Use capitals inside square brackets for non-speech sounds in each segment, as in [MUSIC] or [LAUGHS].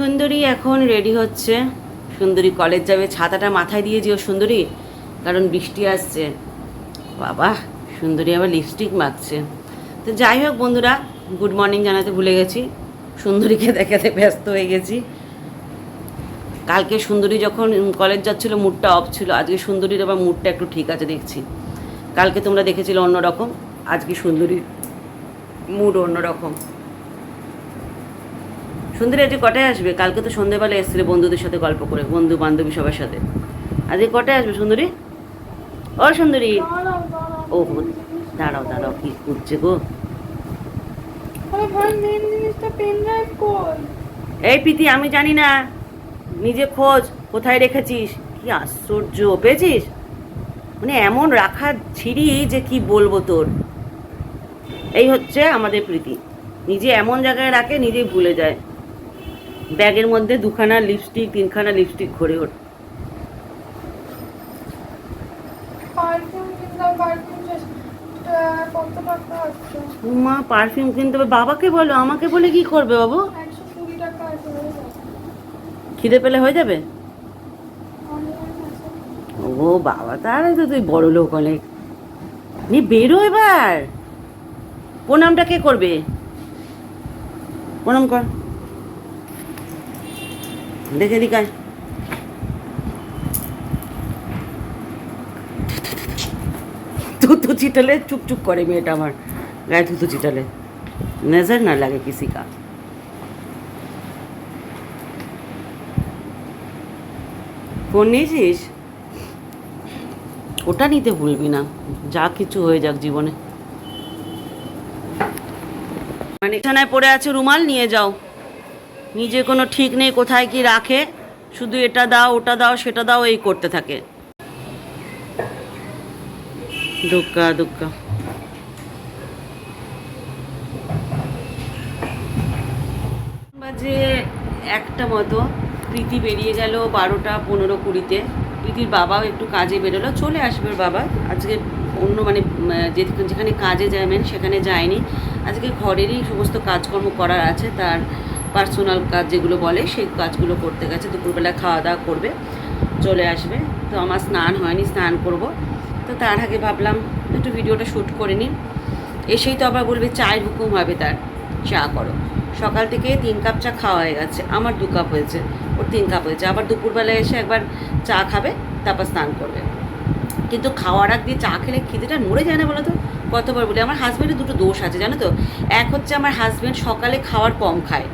সুন্দরী এখন রেডি হচ্ছে। সুন্দরী কলেজ যাবে, ছাতাটা মাথায় দিয়ে যেও সুন্দরী, কারণ বৃষ্টি আসছে। বাবা, সুন্দরী আবার লিপস্টিক মাখছে। তো যাই হোক বন্ধুরা গুড মর্নিং জানাতে ভুলে গেছি। সুন্দরীকে দেখাতে ব্যস্ত হয়ে গেছি। কালকে সুন্দরী যখন কলেজ যাচ্ছিল মুডটা অফ ছিল। আজকে সুন্দরীর আবার মুডটা একটু ঠিক আছে দেখছি। কালকে তোমরা দেখেছিলে অন্যরকম, আজকে সুন্দরীর মুড অন্যরকম। সুন্দরী আজকে কটায় আসবে? কালকে তো সন্ধেবেলা এসেছিলে বন্ধুদের সাথে গল্প করে, বন্ধু বান্ধবী সবার সাথে। আজকে কটায় আসবে সুন্দরী? ও সুন্দরী। ও, দাঁড়াও দাঁড়াও, কি করছে গো? এই প্রীতি, আমি জানি না। নিজে খোঁজ, কোথায় রেখেছিস? কি আশ্চর্য, পেয়েছিস? মানে এমন রাখা ছিঁড়ি যে কি বলব তোর? এই হচ্ছে আমাদের প্রীতি। নিজে এমন জায়গায় রাখে, নিজেই ভুলে যায়। ব্যাগের মধ্যে দুখানা লিপস্টিক তিনখানা লিপস্টিক ঘরে ওঠ মা পারফিউম কিনতে হবে। বাবাকে বলো আমাকে বলে কি করবে বাবু। খিদে পেলে হয়ে যাবে? ও বাবা তাহলে তো তুই বড় লোক অনেক নি বেরো এবার। প্রণামটা কে করবে? প্রণাম কর। দেখে দিকায় থুতু চিটালে চুপ চুপ করে মেয়েটা আমার। গায়ে থুতু চিটালে নজর না লাগে কিসি কা। ফোন নিয়েছিস? ওটা নিতে ভুলবি না। যা কিছু হয়ে যাক জীবনে। মানে বিছানায় পড়ে আছে রুমাল, নিয়ে যাও। নিজে কোনো ঠিক নেই, কোথায় কি রাখে, শুধু এটা দাও, ওটা দাও, সেটা দাও, এই করতে থাকে। দুক্কা দুক্কা। বাজে একটা মতো, প্রীতি বেরিয়ে গেল বারোটা পনেরো কুড়িতে। প্রীতির বাবাও একটু কাজে বেরোলো, চলে আসবে বাবা। আজকে অন্য মানে যে- যেখানে কাজে যাবেন সেখানে যায়নি। আজকে ঘরেরই সমস্ত কাজকর্ম করার আছে, তার পার্সোনাল কাজ যেগুলো বলে, সেই কাজগুলো করতে গেছে, দুপুরবেলা খাওয়া দাওয়া করবে, চলে আসবে। তো আমার স্নান হয়নি, স্নান করব। তো তার আগে ভাবলাম একটু ভিডিওটা শ্যুট করে নিই। এসেই তো আবার বলবে, চায়ের হুকুম হবে তার, চা করো। সকাল থেকে তিন কাপ চা খাওয়া হয়ে গেছে, আমার দু কাপ হয়েছে, ওর তিন কাপ হয়েছে। আবার দুপুরবেলা এসে একবার চা খাবে, তারপর স্নান করবে। কিন্তু খাওয়ার আগ দিয়ে চা খেলে খিদেটা নড়ে যায় না বলো তো? কতবার বলি, আমার হাজব্যান্ডের দুটো দোষ আছে, জানো তো? এক হচ্ছে আমার হাজব্যান্ড সকালে খাওয়ার কম খায়।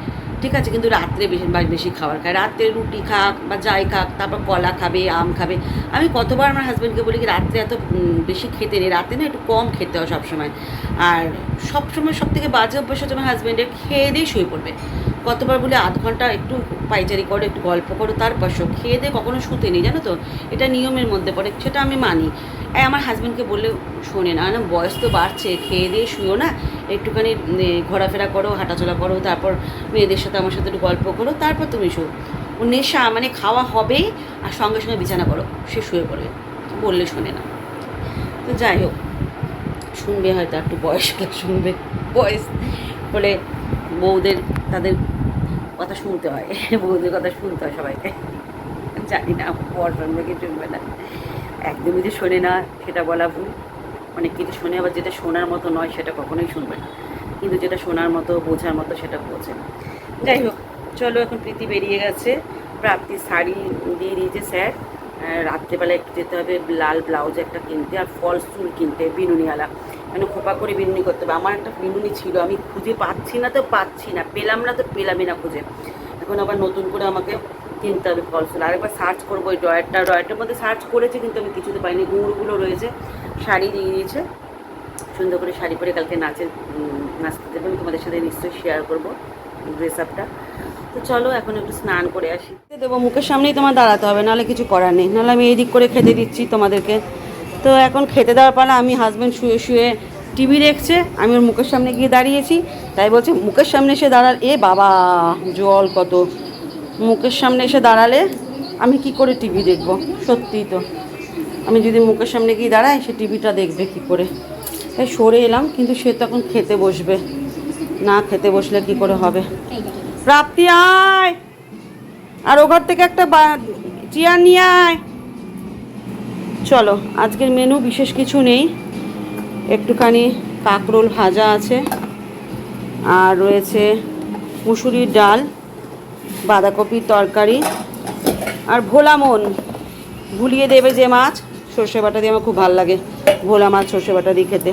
ঠিক আছে, কিন্তু রাত্রে বেশি বেশি খাবার খায়। রাত্রে রুটি খাক বা যাই খাক, তারপর কলা খাবে, আম খাবে। আমি কতবার আমার হাজব্যান্ডকে বলি কি, রাত্রে এত বেশি খেতে নেই। রাতে না একটু কম খেতে হয় সবসময়। আর সবসময় সব থেকে বাজে অভ্যাস হচ্ছে আমার হাজব্যান্ডের খেয়ে দিয়ে শুয়ে পড়বে। কতবার বলে আধ ঘণ্টা একটু পাইচারি করো, একটু গল্প করো, তারপর শো খেয়ে দিয়ে কখনো শুতে নেই জানো তো? এটা নিয়মের মধ্যে পড়ে, সেটা আমি মানি। আমার হাজব্যান্ডকে বললে শোনে না না, বয়স তো বাড়ছে, খেয়ে দিয়ে শুয়েও না, একটুখানি ঘোরাফেরা করো, হাঁটাচলা করো, তারপর মেয়েদের সাথে আমার সাথে একটু গল্প করো, তারপর তুমি শো। নেশা মানে খাওয়া হবেই আর সঙ্গে সঙ্গে বিছানা করো সে শুয়ে পড়বে। বললে শোনে না। তো যাই হোক, শুনবে হয়তো একটু বয়স শুনবে। বয়স হলে বউদের, তাদের কথা শুনতে হয় বউদের কথা শুনতে হয় সবাইকে। জানি না শুনবে কি শুনবে না। একদমই যে শোনে না, সেটা বলা ভুল। অনেক কিছু শোনে, আবার যেটা শোনার মতো নয়, সেটা কখনোই শুনবে না। কিন্তু যেটা শোনার মতো, বোঝার মতো, সেটা বোঝে না। যাই হোক, চলো এখন প্রীতি বেরিয়ে গেছে। প্রাপ্তি শাড়ি দিয়ে দিয়েছে স্যার। রাত্রেবেলা একটু যেতে হবে, লাল ব্লাউজ একটা কিনতে, আর ফলস চুল কিনতে, বিনুনিওয়ালা। মানে খোপা করে বিনুনি করতে হবে। আমার একটা বিনুনি ছিল, আমি খুঁজে পাচ্ছি না তো পাচ্ছি না, পেলাম না তো পেলামই না খুঁজে। এখন আবার নতুন করে আমাকে কিনতে হবে ফলস। চুল আরেকবার সার্চ করব ওই ড্রয়ারটা। ড্রয়ারটার মধ্যে সার্চ করেছি কিন্তু আমি কিছুতে পাইনি। গুঁড়গুলো রয়েছে, শাড়ি দিয়ে দিয়েছে সুন্দর করে শাড়ি পরে কালকে নাচে নাচতে দেবে আমি তোমাদের সাথে নিশ্চয়ই শেয়ার করব ড্রেস আপটা তো চলো এখন একটু স্নান করে আসি। দেবো, মুখের সামনেই তোমার দাঁড়াতে হবে, নাহলে কিছু করার নেই। নাহলে আমি এই দিক করে খেতে দিচ্ছি তোমাদেরকে। তো এখন খেতে দেওয়ার পালা, আমি হাজব্যান্ড শুয়ে শুয়ে টিভি দেখছে, আমি ওর মুখের সামনে গিয়ে দাঁড়িয়েছি, তাই বলছে, মুখের সামনে এসে দাঁড়াল। এ বাবা, জল কত। মুখের সামনে এসে দাঁড়ালে আমি কি করে টিভি দেখব? সত্যিই তো। আমি যদি মুখের সামনে গিয়ে দাঁড়াই, সে টিভিটা দেখবে কি করে। তাই সরে এলাম, কিন্তু সে তখন খেতে বসবে। না খেতে বসলে কি করে হবে? প্রাপ্তি, আয়! আর ও ঘর থেকে একটা চেয়ার নিয়ে আয়! চলো, আজকের মেনু বিশেষ কিছু নেই। একটুখানি কাকরোল ভাজা আছে। আর রয়েছে মুসুরির ডাল, বাঁধাকপির তরকারি আর ভোলা মন। ভুলিয়ে দেবে যে মাছ, সর্ষে বাটা দিয়ে আমার খুব ভালো লাগে ভোলা মাছ, সর্ষে বাটা দিয়ে খেতে।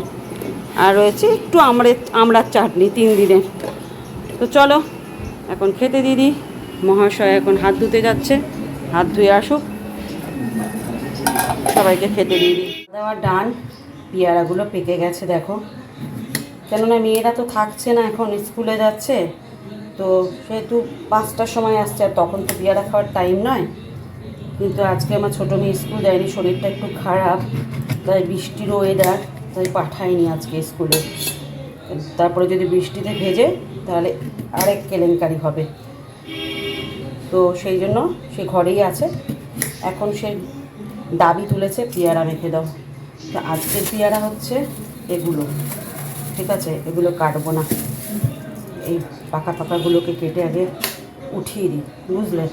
আর রয়েছে একটু আমড়ে, আমড়ার চাটনি তিন দিনে। তো চলো, এখন খেতে দিদি মহাশয় এখন হাত ধুতে যাচ্ছে। হাত ধুয়ে আসুক। সবাইকে খেতে দিয়ে দিই। দেওয়া ডান পেয়ারাগুলো পেকে গেছে, দেখো। কেননা মেয়েরা তো থাকছে না এখন, স্কুলে যাচ্ছে। তো সেহেতু পাঁচটার সময় আসছে, আর তখন তো পেয়ারা খাওয়ার টাইম নয়। কিন্তু আজকে আমার ছোটো মেয়ে স্কুল যায়নি, শরীরটা একটু খারাপ, তাই বৃষ্টির ওয়েদার তাই পাঠায়নি আজকে স্কুলে। তারপরে যদি বৃষ্টিতে ভেজে, তাহলে আরেক কেলেঙ্কারি হবে। তো সেই জন্য সে ঘরেই আছে। এখন সে দাবি তুলেছে পেয়ারা মেখে দাও। তো আজকের পেয়ারা হচ্ছে এগুলো। ঠিক আছে? এগুলো কাটবো না। এই পাকা পাকাগুলোকে কেটে আগে উঠিয়ে দিই, বুঝলে?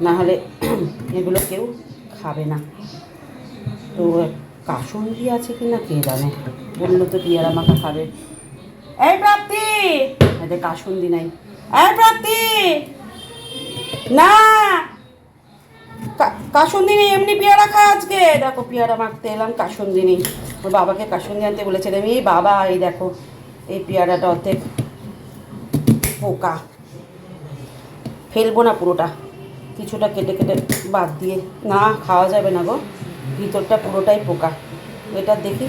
নাহলে [CLEARS THROAT] এগুলো কেউ খাবে না। তো কাসুন্দি আছে কি না কে জানে? বলল তো পেয়ারা মাখা খাবে। এই প্রাপ্তি! এদের কাসুন্দি নাই। এই প্রাপ্তি! না! কা- কাসুন্দি নেই এমনি পেয়ারা খা আজকে? দেখো, পেয়ারা মাখতে এলাম কাসুন্দি নেই ওর বাবাকে কাসুন্দি আনতে বলেছিলাম এই বাবা, এই দেখো, এই পেয়ারাটা অর্ধেক পোকা। ফেলব না পুরোটা। কিছুটা কেটে কেটে বাদ দিয়ে। না, খাওয়া যাবে না গো। ভিতরটা পুরোটাই পোকা। এটা দেখি।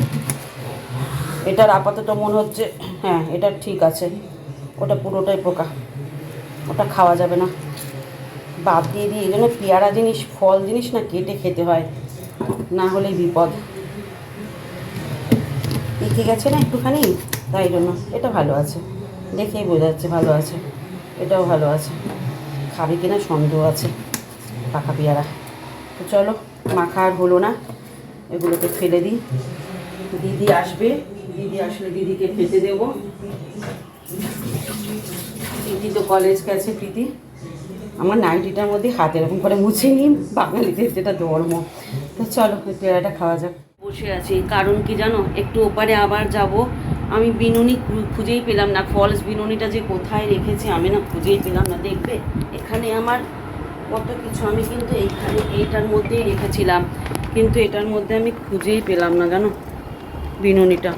এটার আপাতত মনে হচ্ছে হ্যাঁ এটা ঠিক আছে। ওটা পুরোটাই পোকা। ওটা খাওয়া যাবে না। বাদ দিয়ে দিই, এই জন্য পেয়ারা জিনিস, ফল জিনিস না কেটে খেতে হয়। না হলেই বিপদ। পেকে গেছে না একটুখানি? তাই জন্য। এটা ভালো আছে। দেখেই বোঝা যাচ্ছে ভালো আছে। এটাও ভালো আছে। খাবে কিনা সন্দেহ আছে পাকা পেয়ারা। তো চলো, মাখা আর হলো না। এগুলোকে ফেলে দিই। দিদি আসবে। দিদি আসলে দিদিকে খেতে দেবো। প্রীতি তো কলেজ গেছে প্রীতি আমার নাইটিটার মধ্যে হাত এরকম করে মুছে নিই বাঙালিদের যেটা ধর্ম। তো চলো পেয়ারাটা খাওয়া যাক। বসে আছি, কারণ কি জানো, একটু ওপারে আবার যাব। আমি বিনুনি খুঁজেই পেলাম না, ফলস বিনুনিটা যে কোথায় রেখেছি আমি না খুঁজেই পেলাম না। দেখবে, এখানে আমার কত কিছু আমি কিন্তু এইখানে এইটার মধ্যেই রেখেছিলাম। কিন্তু এটার মধ্যে আমি খুঁজেই পেলাম না, জানো, বিনুনিটা।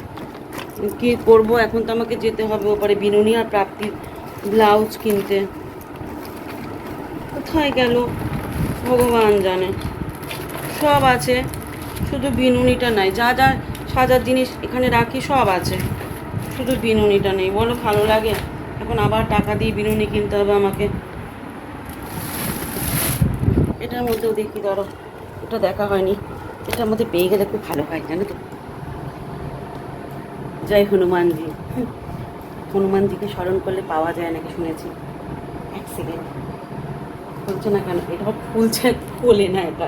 কি করব, এখন তো আমাকে যেতে হবে ওপারে বিনুনি আর প্রাপ্তির ব্লাউজ কিনতে। কোথায় গেল? ভগবান জানে। সব আছে, শুধু বিনুনিটা নাই। যা যা সাজার জিনিস এখানে রাখি, সব আছে। শুধু বিনুনিটা নেই। বলো, ভালো লাগে? এখন আবার টাকা দিয়ে বিনুনি কিনতে হবে আমাকে। এটার মধ্যেও দেখি ধরো? এটা দেখা হয়নি। এটার মধ্যে পেয়ে গেলে খুব ভালো হয়, জানো তো। জয় হনুমানজি। হনুমানজিকে স্মরণ করলে পাওয়া যায় নাকি শুনেছি। এক সেকেন্ড খুলছে না কেন? এটা খুলছে খোলে না এটা।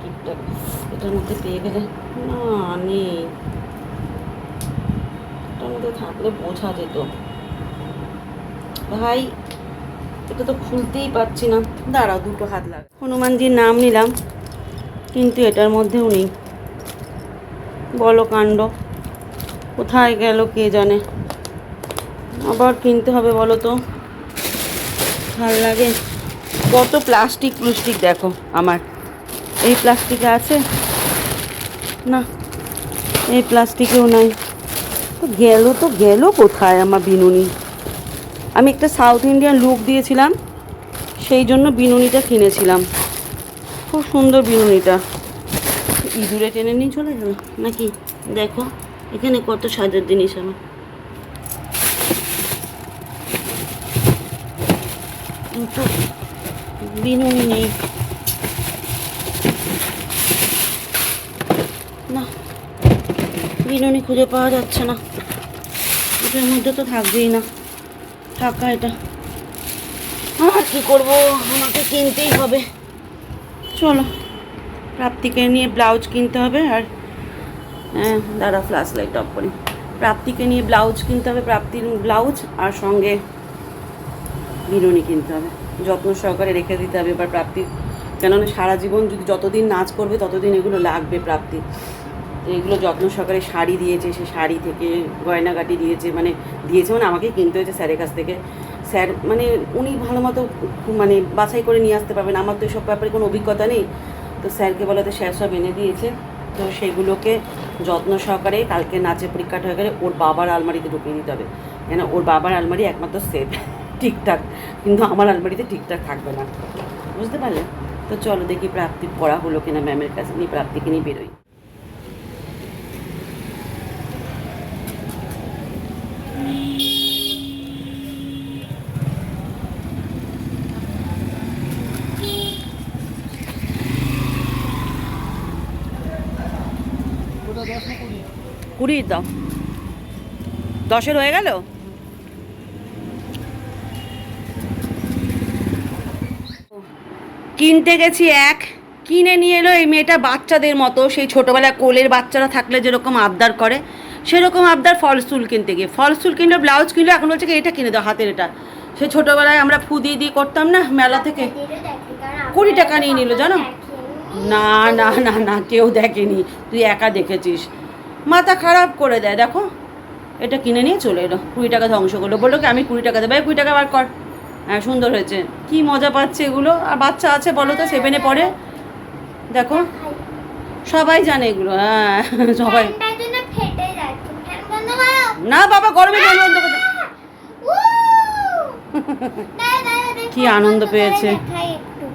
কিটটা এটার মধ্যে পেয়ে গেলে? না, নেই। এটার মধ্যে থাকলে বোঝা যেত। ভাই, এটা তো খুলতেই পারছি না। দাঁড়াও, দুটো হাত লাগ হনুমানজির নাম নিলাম, কিন্তু এটার মধ্যেও নেই। বলো কাণ্ড। কোথায় গেল কে জানে? আবার কিনতে হবে বলো তো। ভালো লাগে? কত প্লাস্টিক প্লাস্টিক দেখো আমার। এই প্লাস্টিকে আছে? না, এই প্লাস্টিকেও নাই। তো গেল তো গেল কোথায় আমার বিনুনি? আমি একটা সাউথ ইন্ডিয়ান লুক দিয়েছিলাম, সেই জন্য বিনুনিটা কিনেছিলাম। খুব সুন্দর বিনুনিটা। ইঁদুরে টেনে নিয়ে চলে গেল নাকি? দেখো, এখানে কত সাজার জিনিস আমার কিন্তু বিনুনি নেই। না, বিনুনি খুঁজে পাওয়া যাচ্ছে না। এটার মধ্যে তো থাকবেই না। থাকা এটা। আর কি করব? আমাকে কিনতেই হবে। চলো, প্রাপ্তিকে নিয়ে ব্লাউজ কিনতে হবে আর হ্যাঁ দাদা ফ্ল্যাশ লাইট অফ করি। প্রাপ্তিকে নিয়ে ব্লাউজ কিনতে হবে, প্রাপ্তির ব্লাউজ আর সঙ্গে বিনুনি কিনতে হবে যত্ন সহকারে রেখে দিতে হবে এবার প্রাপ্তি। কেননা সারা জীবন যদি যতদিন নাচ করবে, ততদিন এগুলো লাগবে প্রাপ্তি। এগুলো যত্ন সহকারে শাড়ি দিয়েছে, সে শাড়ি থেকে গয়নাগাটি দিয়েছে মানে দিয়েছে মানে আমাকে কিনতে হয়েছে স্যারের কাছ থেকে। স্যার মানে উনি ভালো মতো মানে বাছাই করে নিয়ে আসতে পারবেন। আমার তো এসব ব্যাপারে কোনো অভিজ্ঞতা নেই। তো স্যারকে বলাতে স্যার সব এনে দিয়েছে। তো সেগুলোকে যত্ন সহকারে কালকে নাচের পরীক্ষাটা হয়ে গেলে ওর বাবার আলমারিতে ঢুকিয়ে দিতে হবে। কেন? ওর বাবার আলমারি একমাত্র সেফ। ঠিকঠাক কিন্তু আমার আলমারিতে ঠিকঠাক থাকবে না। বুঝতে পারলে? তো চলো দেখি প্রাপ্তি পড়া হলো কিনা ম্যামের কাছে নিয়ে প্রাপ্তিকে নিয়ে বেরোই। কুড়ি দাও দশের হয়ে গেল? কিনতে গেছি এক। কিনে নিয়ে এলো এই মেয়েটা বাচ্চাদের মতো। সেই ছোটোবেলায় কোলের বাচ্চারা থাকলে যেরকম আবদার করে, সেরকম আবদার ফলস চুল কিনতে গিয়ে। ফলস চুল কিনলো, ব্লাউজ কিনলো, এখন বলছে এটা কিনে দাও, হাতের এটা। সে ছোটোবেলায় আমরা ফু দিয়ে দিয়ে করতাম না, মেলা থেকে। কুড়ি টাকা নিয়ে নিল, জানো? না না না না, কেউ দেখেনি। তুই একা দেখেছিস। মাথা খারাপ করে দেয়, দেখো। এটা কিনে নিয়ে চলে এলো। কুড়ি টাকা ধ্বংস করল। বলল কি, আমি কুড়ি টাকা দেবো। কুড়ি টাকা বার কর। সুন্দর হয়েছে। কি মজা পাচ্ছে এগুলো? আর বাচ্চা আছে বলো তো সেভেনে পড়ে? দেখো। সবাই জানে এগুলো হ্যাঁ [LAUGHS] সবাই। না বাবা, গরমে [LAUGHS] কি আনন্দ পেয়েছে।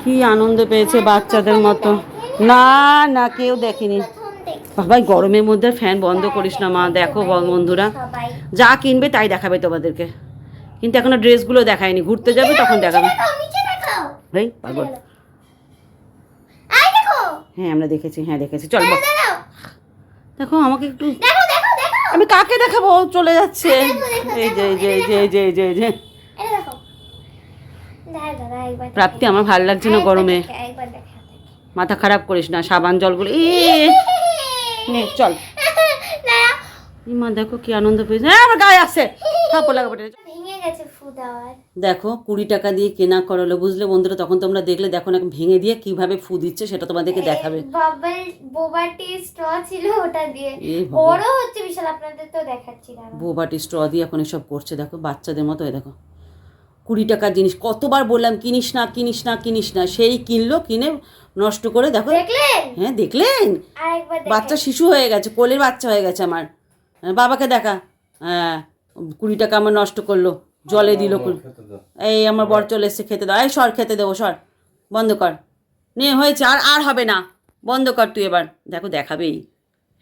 কি আনন্দ পেয়েছে বাচ্চাদের মতো। না না, কেউ দেখেনি। বাবা, এই গরমের মধ্যে ফ্যান বন্ধ করিস না মা। দেখো বন্ধুরা। যা কিনবে তাই দেখাবে তোমাদেরকে। কিন্তু এখনও ড্রেসগুলো দেখায়নি। ঘুরতে যাবে তখন দেখাবে। এই পাগল। হ্যাঁ আমরা দেখেছি হ্যাঁ দেখেছি। চল দেখো আমাকে একটু আমি কাকে দেখাবো? চলে যাচ্ছে। এই যে এই যে এই যে এই যে এই যে এই যে। প্রাপ্তি আমার ভালো লাগছে না গরমে। মাথা খারাপ করিস না সাবান জলগুলো ই নে চল। মা দেখো কি আনন্দ পেয়েছে। হ্যাঁ আমার গায়ে আসছে। পড়ে ভেঙে গেছে ফু দেওয়ার। দেখো কুড়ি টাকা দিয়ে কেনা করালো বুঝলে বন্ধুরা? তখন তোমরা দেখলে দেখো না ভেঙে দিয়ে কীভাবে ফু দিচ্ছে সেটা তোমাদেরকে দেখাবে। বাবল বোবাটি স্ট্র ছিল ওটা দিয়ে। বড় হচ্ছে বিশাল আপনাদের তো দেখাচ্ছি দাঁড়া বোবাটি স্ট্র দিয়ে এখন এসব করছে দেখো বাচ্চাদের মতো দেখো। কুড়ি টাকার জিনিস কতবার বললাম কিনিস না কিনিস না কিনিস না সেই কিনলো কিনে নষ্ট করে দেখো। হ্যাঁ দেখলেন? বাচ্চা শিশু হয়ে গেছে কোলের বাচ্চা হয়ে গেছে আমার। হ্যাঁ, বাবাকে দেখা। হ্যাঁ কুড়ি টাকা আমার নষ্ট করল। জলে দিল এই আমার বর চলে এসছে খেতে দাও। এই সর খেতে দেবো সর। বন্ধ কর। নে হয়েছে আর আর হবে না। বন্ধ কর তুই এবার। দেখো দেখাবেই।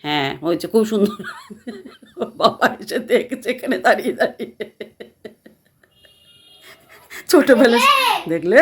হ্যাঁ হয়েছে খুব সুন্দর। [LAUGHS] বাবা এসে দেখছে এখানে দাঁড়িয়ে দাঁড়িয়ে। ছোটবেলা দেখলে।